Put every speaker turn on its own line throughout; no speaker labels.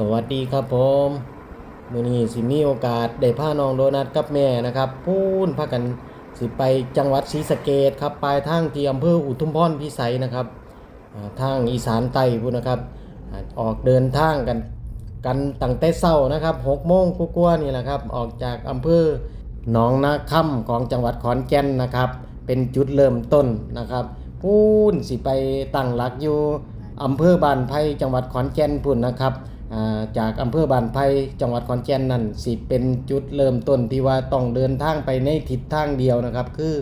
สวัสดีครับผมมื้อนี้สิมีโอกาสได้พาน้องโดนัทกับแม่นะครับ พูนพากันสิไปจังหวัดศรีสะเกษครับปลายทางที่อำเภออุทุมพรพิสัยนะครับทางอีสานใต้พุ่นนะครับ ออกเดินทางกันกันตั้งแต่เช้านะครับ6โมงกว่าๆนี่แหละครับ ออกจากอำเภอหนองนาค่ำของจังหวัดขอนแก่นนะครับ เป็นจุดเริ่มต้นนะครับพูนสิไปตั้งหลักอยู่อำเภอบ้านไผ่จังหวัดขอนแก่นพุ่นนะครับ จากอำเภอบ้านไผ่จังหวัดขอนแก่นนั่นสิเป็นจุดเริ่มต้นที่ว่าต้องเดินทางไปในทิศทางเดียวนะครับ คือ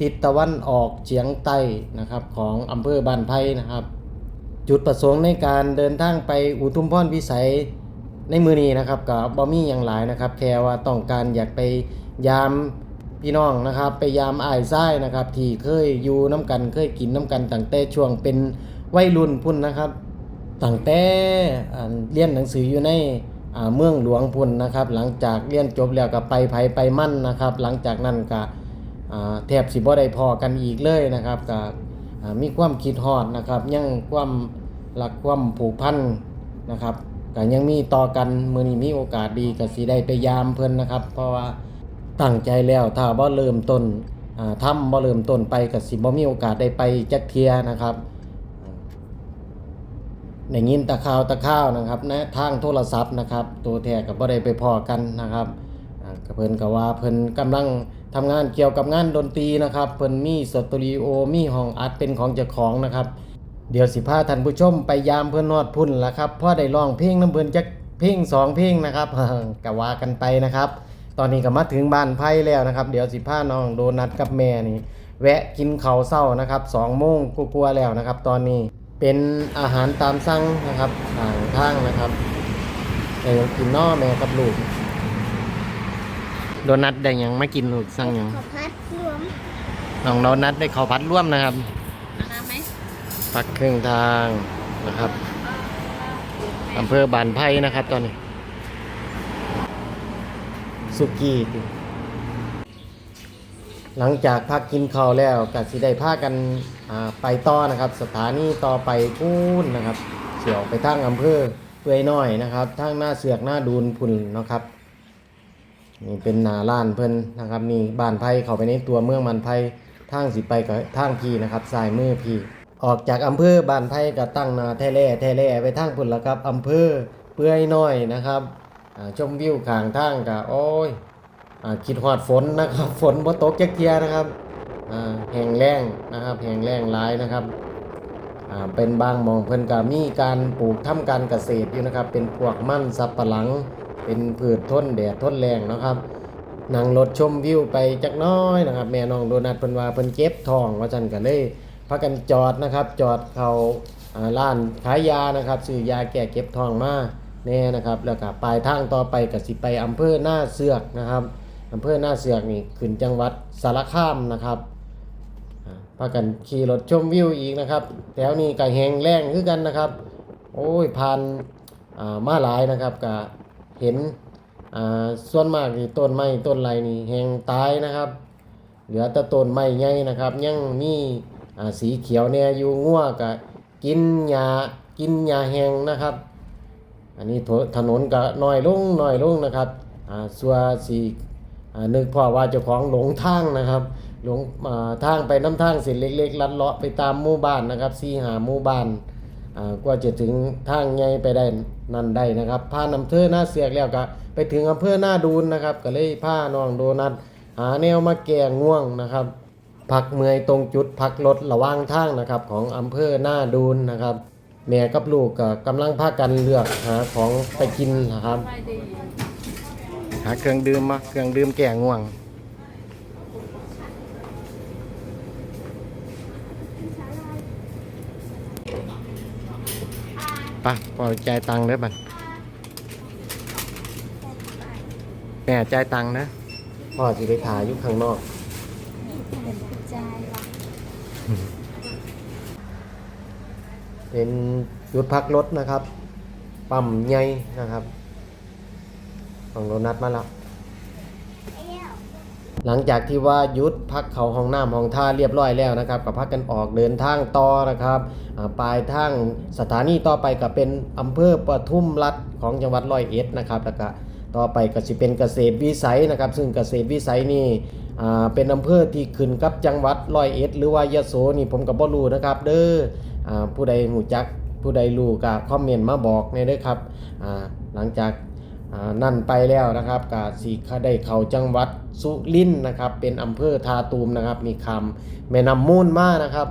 ทิศตะวันออกเฉียงใต้นะครับของอำเภอบ้านไผ่นะครับ จุดประสงค์ในการเดินทางไปอุทุมพรพิสัยในมือนี้นะครับกับบ่มีอย่างหลายนะครับ แค่ว่าต้องการอยากไปยามพี่น้องนะครับ ไปยามอ้ายซ้ายนะครับ ที่เคยอยู่น้ำกันเคยกินน้ำกันตั้งแต่ช่วงเป็นวัยรุ่นพุ่นนะครับ ตั้งแต่เรียนหนังสืออยู่ในเมืองหลวงพุ่นนะครับ หลังจากเรียนจบแล้วก็ไปไผไปมั่นนะครับ หลังจากนั้นก็แทบสิบ่ได้พอกันอีกเลยนะครับก็มีความคิดฮอดนะครับ ยังความรักความผูกพันนะครับก็ยังมีต่อกันมือนี้มีโอกาสดีก็สิได้ไปยามเพิ่นนะครับ เพราะว่าตั้งใจแล้วถ้าบ่เริ่มต้นทำบ่เริ่มต้นไปก็สิบ่มีโอกาสได้ไปจักเทียนะครับ ได้ยินตะข่าวตะข่าวนะครับนะทางโทรศัพท์นะครับ ตัวแท้กับบ่ได้ไปพอกันนะครับอ่าก็เพิ่นก็ว่าเพิ่นกำลังทำงานเกี่ยวกับงานดนตรีนะครับเพิ่นมีสตูดิโอมีห้องอัดเป็นของเจ้าของนะครับเดี๋ยวสิพาท่านผู้ชมไปยามเพิ่นนอดพุ่นละครับพอได้ร้องเพลงน้ำเพิ่นจักเพลงสองเพลงนะครับก็ว่ากันไปนะครับ ตอนนี้ก็มาถึงบ้านไผ่แล้วนะครับ เดี๋ยวสิพาน้องโดนัทกับแม่นี่ แวะกินข้าวเช้านะครับสองโมงกลัวๆแล้วนะครับ ตอนนี้ เป็นอาหารตามสั่งนะครับทางทางนะครับแต่ยังกินน้อแม่กับลูก โดนัทได้หยังไม่กินลูกสั่งหยัง
ขอพัดรวม
น้องโดนัทได้ข้าวผัดร่วมนะครับ
เอาน้ำไหม
ปักครึ่งทางนะครับอำเภอบานไผ่นะครับตอนนี้สุกี้ติ หลังจากพักกินข้าวแล้วก็สิได้พากันไปต่อนะครับ สถานีต่อไปพูนนะครับเสี่ยวไปทางอำเภอเปื่อยน้อยนะครับทางหน้าเสือกหน้าดูนพุ่นนะครับนี่เป็นนาล้านเพิ่นนะครับนี่บ้านไผ่เข้าไปในตัวเมืองมันไผ่ทางสิไปกับทางพีนะครับสายมือพีออกจากอำเภอบ้านไผ่ก็ตั้งนาแท่แล่แท่แล่ไปทางพุ่นละครับอำเภอเปื่อยน้อยนะครับชมวิวข้างทางก็โอ้ย คิดฮอดฝนนะครับฝนบ่ตกจักเทียนะครับแห้งแล้งนะครับแห้งแล้งหลายนะครับเป็นบางมองเพิ่นก็มีการปลูกทำการเกษตรอยู่นะครับ เป็นพวกมันสับปะหลัง เป็นพืชทนแดดทนแรงนะครับนั่งรถชมวิวไปจักน้อยนะครับ แม่น้องโดนัทเพิ่นว่าเพิ่นเก็บทองว่าจันก็เลยพากันจอดนะครับ จอดเขาอ่าร้านขายยานะครับซื้อยาแก้เก็บทองมาแน่นะครับ แล้วก็ปลายทางต่อไปก็สิไปอำเภอหน้าเสือกนะครับ อำเภอหน้าเสือกนี่ขึ้นจังหวัดสารคามนะครับอ่าพากันขี่รถชมวิวอีกนะครับแถวนี้ก็แหงแรงคือกันนะครับ โอ้ยผ่านอ่ามาหลายนะครับก็เห็นอ่าส่วนมากนี่ต้นไม้ต้นไรนี่แหงตายนะครับ เหลือแต่ต้นไม้ใหญ่นะครับ ยังมีอ่าสีเขียวเนี่ยอยู่งัวก็กินหญ้ากินหญ้าแหงนะครับ อันนี้ถนนก็น้อยลงน้อยลงนะครับอ่าสัวสี นึกพ่อว่าเจ้าของหลงทางนะครับ หลงทางไปน้ำทางเส้นเล็กๆลัดเลาะไปตามหมู่บ้านนะครับซีหาหมู่บ้านกว่าจะถึงทางใหญ่ไปได้นั่นได้นะครับพานำเภอหน้าเสือกแล้วก็ไปถึงอำเภอหน้าดูนนะครับ ก็เลยพาน้องโดนัทหาแนวมาแก้ง่วงนะครับพักเมื่อยตรงจุดพักรถระว่างทางนะครับของอำเภอหน้าดูนนะครับ แม่กับลูกก็กำลังพากันเลือกหาของไปกินนะครับ หาเครื่องดื่มมาเครื่องดื่มแก้ง่วง ไปพอจ่ายตังค์เด้อบัดแม่จ่ายตังค์นะพ่อสิไปถ่ายอยู่ข้างนอก
เป็นกระจายว่ะ
เป็นจุดพักรถนะครับ ปั๊มใหญ่นะครับ ของโดนัทมาแล้วหลังจากที่ว่ายุดพักเขาห้องน้ำห้องท่าเรียบร้อยแล้วนะครับกับพักกันออกเดินทางต่อนะครับปลายทางสถานีต่อไปก็เป็นอำเภอปทุมรัฐของจังหวัดร้อยเอ็ดนะครับแล้วก็ต่อไปก็จะเป็นเกษตรวิสัยนะครับ ซึ่งเกษตรวิสัยนี่เป็นอำเภอที่ขึ้นกับจังหวัดร้อยเอ็ดหรือว่ายะโสนี่ผมกับบ่รู้นะครับเด้อผู้ใดหูจักผู้ใดรู้ก็คอมเมนต์มาบอกในเด้อครับหลังจาก นั่นไปแล้วนะครับกาสีได้เข้าจังหวัดสุรินทร์นะครับ เป็นอำเภอทาตูมนะครับ มีคำแม่น้ำมูลมานะครับ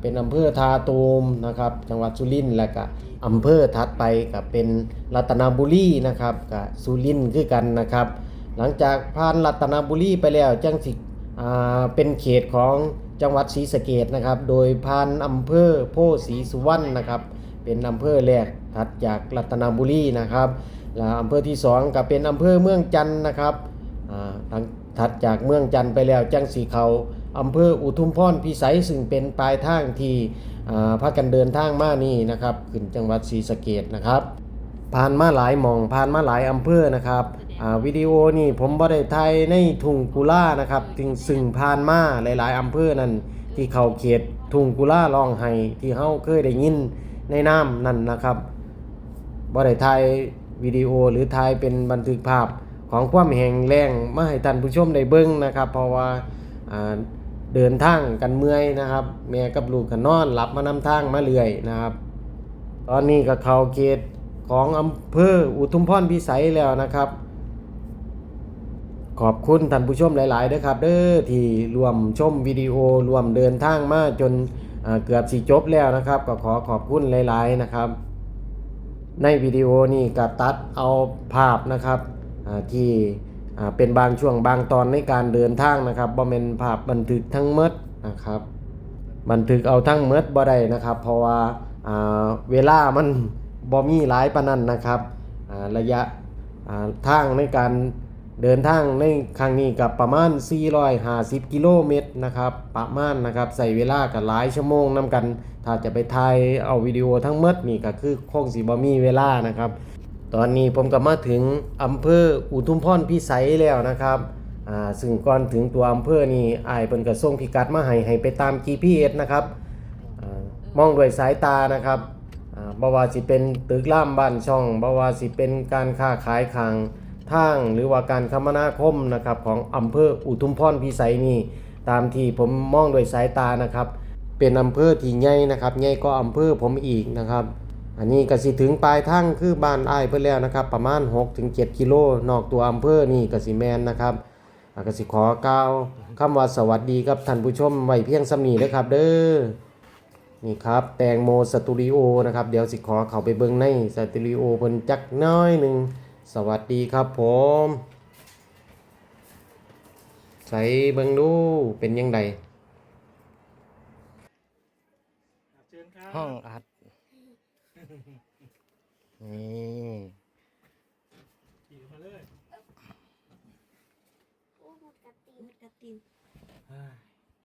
เป็นอำเภอทาตูมนะครับ จังหวัดสุรินทร์แล้วก็อำเภอถัดไปก็เป็นรัตนบุรีนะครับกับสุรินทร์คือกันนะครับ หลังจากผ่านรัตนบุรีไปแล้วจังสิอ่เป็นเขตของจังหวัดศรีสะเกดนะครับ โดยผ่านอำเภอโพธิ์ศรีสุวรรณนะครับ เป็นอำเภอแรกถัดจากรัตนบุรีนะครับ แล้วอำเภอที่สองก็เป็นอำเภอเมืองจันทน์นะครับอ่างถัดจากเมืองจันทน์ไปแล้วจังสีเขาอำเภออุทุมพรพิสัยซึ่งเป็นปลายทางที่พากันเดินทางมานี่นะครับขึ้นจังหวัดศรีสะเกดนะครับ ผ่านมาหลายหม่องผ่านมาหลายอำเภอนะครับวิดีโอนี่ผมบ่ได้ถ่ายในทุ่งกุล่านะครับจึงซึ่งผ่านมาหลาย ๆอำเภอนั่นที่เขาเขตทุ่งกุล่าลองไห้ที่เฮาเคยได้ยินในน้ำนั่นนะครับบ่ได้ถ่าย วิดีโอหรือถ่ายเป็นบันทึกภาพของความแห่งแรงมาให้ท่านผู้ชมได้เบิ่งนะครับ เพราะว่าเดินทางกันเมื่อยนะครับ แม่กับลูกก็นอนหลับมานำทางมาเรื่อยนะครับ ตอนนี้ก็เข้าเขตของอำเภออุทุมพรพิสัยแล้วนะครับ ขอบคุณท่านผู้ชมหลายๆด้วยครับ เด้อที่รวมชมวิดีโอรวมเดินทางมาจนเกือบสิจบแล้วนะครับ ก็ขอขอบคุณหลาย ๆ นะครับ ในวิดีโอนี้ก็ตัดเอาภาพนะครับที่เป็นบางช่วงบางตอนในการเดินทางนะครับบ่เป็นภาพบันทึกทั้งหมดนะครับ บันทึกเอาทั้งเมดบ่ได้นะครับ เพราะว่าาเวลามันบ่มีหลายปานนั้นนะครับระยะทางในการ เดินทางในครั้งนี้กับประมาณ 450 กิโลเมตรนะครับ ประมาณนะครับใส่เวลากับหลายชั่วโมงนํกัน ถ้าจะไปถ่ายเอาวิดีโอทั้งหมดนี่ก็คือคงสิบ่มีเวลานะครับ ตอนนี้ผมก็มาถึงอำเภออุทุมพรพิสัยแล้วนะครับอ่าซึ่งก่อนถึงตัวอำเภอนี่อายเพิ่นก็ส่งพิกัดมาให้ให้ไปตาม GPS นะครับอามองด้วยสายตานะครับอ่าบ่ว่าสิเป็นตึกล่ามบ้านช่องบ่ว่าสิเป็นการค้าขายข้าง ทางหรือว่าการคมนาคมนะครับของอำเภออุทุมพรพิสัยนี่ตามที่ผมมองด้วยสายตานะครับ เป็นอำเภอที่ใหญ่นะครับใหญ่ก็อำเภอผมอีกนะครับ อันนี้ก็สิถึงปลายทางคือบ้านอ้ายเพิ่นแล้วนะครับ ประมาณ 6-7 กิโลนอกตัวอำเภอนี่ก็สิแมนนะครับอากสิขอกล่าวคำว่าสวัสดีกับท่านผู้ชมไว้เพียงสำนีเด้อครับเด้อนี่ครับแตงโมสตูดิโอนะครับ เดี๋ยวสิขอเข้าไปเบิ่งในสตูดิโอเพิ่นจักน้อยหนึ่ง สวัสดีครับผม ใส่เบิ่งดูเป็นยังไง
เชิญครับ
ห้องอัดนี่